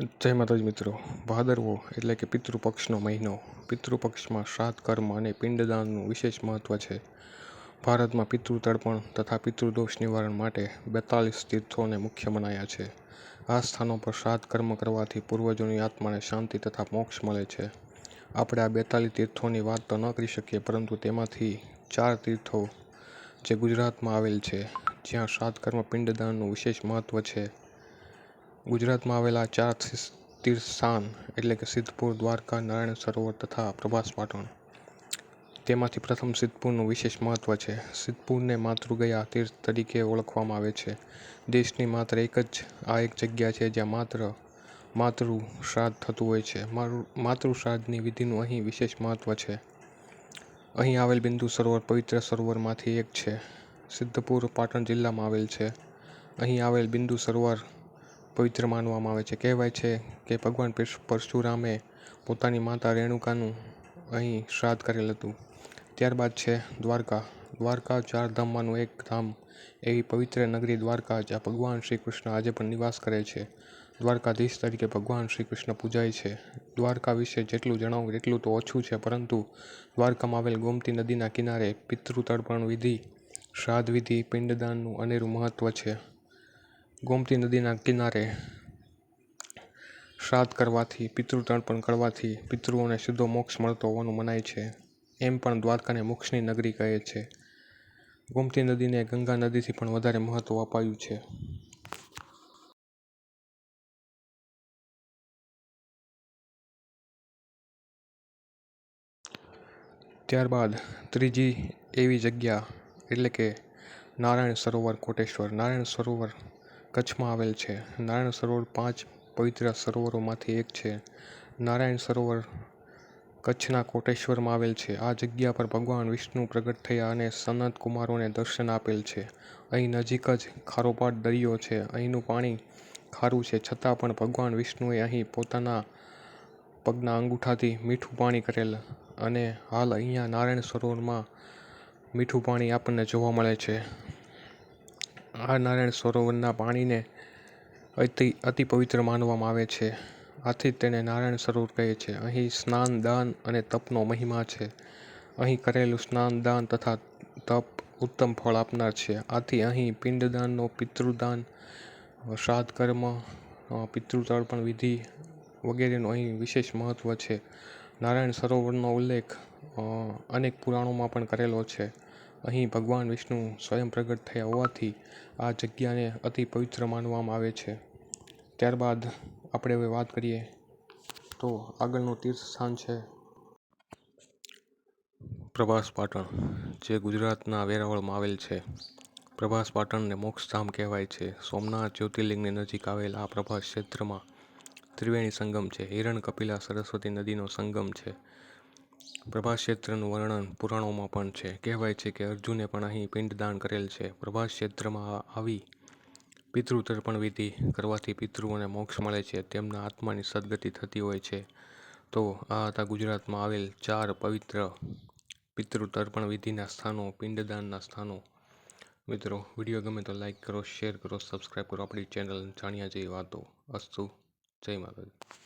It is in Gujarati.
જય માતાજી મિત્રો. ભાદરવો એટલે કે પિતૃપક્ષનો મહિનો. પિતૃપક્ષમાં શ્રાદ્ધ કર્મ અને પિંડદાનનું વિશેષ મહત્વ છે. ભારતમાં પિતૃ તર્પણ તથા પિતૃદોષ નિવારણ માટે બેતાલીસ તીર્થોને મુખ્ય મનાયા છે. આ સ્થાનો પર શ્રાદ્ધ કર્મ કરવાથી પૂર્વજોની આત્માને શાંતિ તથા મોક્ષ મળે છે. આપણે આ બેતાલીસ તીર્થોની વાત તો ન કરી શકીએ, પરંતુ તેમાંથી ચાર તીર્થો જે ગુજરાતમાં આવેલ છે, જ્યાં શ્રાદ્ધ કર્મ પિંડદાનનું વિશેષ મહત્વ છે. ગુજરાતમાં આવેલા ચાર તીર્થ સ્થાન એટલે કે સિદ્ધપુર, દ્વારકા, નારાયણ સરોવર તથા પ્રભાસ પાટણ. તેમાંથી પ્રથમ સિદ્ધપુરનું વિશેષ મહત્વ છે. સિદ્ધપુરને માતૃગયા તીર્થ તરીકે ઓળખવામાં આવે છે. દેશની માત્ર એક જ આ એક જગ્યા છે જ્યાં માત્ર માતૃ શ્રાદ્ધ થતું હોય છે. માતૃ શ્રાદ્ધની વિધિનું અહીં વિશેષ મહત્વ છે. અહીં આવેલ બિંદુ સરોવર પવિત્ર સરોવરમાંથી એક છે. સિદ્ધપુર પાટણ જિલ્લામાં આવેલ છે. અહીં આવેલ બિંદુ સરોવર પવિત્ર માનવામાં આવે છે. કહેવાય છે કે ભગવાન પરશુરામે પોતાની માતા રેણુકાનું અહીં શ્રાદ્ધ કરેલ હતું. ત્યારબાદ છે દ્વારકા. દ્વારકા ચાર ધામમાંનું એક ધામ. એવી પવિત્ર નગરી દ્વારકા જ્યાં ભગવાન શ્રી કૃષ્ણ આજે પણ નિવાસ કરે છે. દ્વારકાધીશ તરીકે ભગવાન શ્રી કૃષ્ણ પૂજાય છે. દ્વારકા વિશે જેટલું જણાવું એટલું તો ઓછું છે, પરંતુ દ્વારકામાં આવેલ ગોમતી નદીના કિનારે પિતૃ તર્પણ વિધિ, શ્રાદ્ધ વિધિ, પિંડદાનનું અનેરું મહત્ત્વ છે. ગોમતી નદીના કિનારે શ્રાદ્ધ કરવાથી, પિતૃ તર્પણ કરવાથી પિતૃઓને સીધો મોક્ષ મળતો હોવાનું મનાય છે. એમ પણ દ્વારકાને મોક્ષની નગરી કહે છે. ગોમતી નદીને ગંગા નદીથી પણ વધારે મહત્ત્વ અપાયું છે. ત્યારબાદ ત્રીજી એવી જગ્યા એટલે કે નારાયણ સરોવર કોટેશ્વર. નારાયણ સરોવર કચ્છમાં આવેલ છે. નારાયણ સરોવર પાંચ પવિત્ર સરોવરોમાંથી એક છે. નારાયણ સરોવર કચ્છના કોટેશ્વરમાં આવેલ છે. આ જગ્યા પર ભગવાન વિષ્ણુ પ્રગટ થયા અને સનત કુમારોને દર્શન આપેલ છે. અહીં નજીક જ ખારોપાટ દરિયો છે. અહીંનું પાણી ખારું છે. છતાં પણ ભગવાન વિષ્ણુએ અહીં પોતાના પગના અંગૂઠાથી મીઠું પાણી કરેલ અને હાલ અહીંયા નારાયણ સરોવરમાં મીઠું પાણી આપણને જોવા મળે છે. આ નારાયણ સરોવરના પાણીને અતિ અતિ પવિત્ર માનવામાં આવે છે. આથી જ તેને નારાયણ સરોવર કહે છે. અહીં સ્નાન, દાન અને તપનો મહિમા છે. અહીં કરેલું સ્નાન, દાન તથા તપ ઉત્તમ ફળ આપનાર છે. આથી અહીં પિંડદાનનો પિતૃદાન શ્રાદ્ધ કર્મ પિતૃતર્પણ વિધિ વગેરેનું અહીં વિશેષ મહત્ત્વ છે. નારાયણ સરોવરનો ઉલ્લેખ અનેક પુરાણોમાં પણ કરેલો છે. અહીં ભગવાન વિષ્ણુ સ્વયં પ્રગટ થયા હોવાથી આ જગ્યાને અતિ પવિત્ર માનવામાં આવે છે. ત્યારબાદ આપણે હવે વાત કરીએ તો આગળનું તીર્થ સ્થાન છે પ્રભાસ પાટણ, જે ગુજરાતના વેરાવળમાં આવેલ છે. પ્રભાસ પાટણને મોક્ષધામ કહેવાય છે. સોમનાથ જ્યોતિર્લિંગની નજીક આવેલ આ પ્રભાસ ક્ષેત્રમાં ત્રિવેણી સંગમ છે. હિરણ કપિલા સરસ્વતી નદીનો સંગમ છે. પ્રભાસ ક્ષેત્રનું વર્ણન પુરાણોમાં પણ છે. કહેવાય છે કે અર્જુને પણ અહીં પિંડદાન કરેલ છે. પ્રભાસ ક્ષેત્રમાં આવી પિતૃતર્પણ વિધિ કરવાથી પિતૃઓને મોક્ષ મળે છે. તેમના આત્માની સદગતિ થતી હોય છે. તો આ હતા ગુજરાતમાં આવેલ ચાર પવિત્ર પિતૃતર્પણ વિધિના સ્થાનો, પિંડદાનના સ્થાનો. મિત્રો, વીડિયો ગમે તો લાઇક કરો, શેર કરો, સબસ્ક્રાઈબ કરો. આપણી ચેનલ જાણ્યા જેવી વાતો. અસ્તુ. જય માતાજી.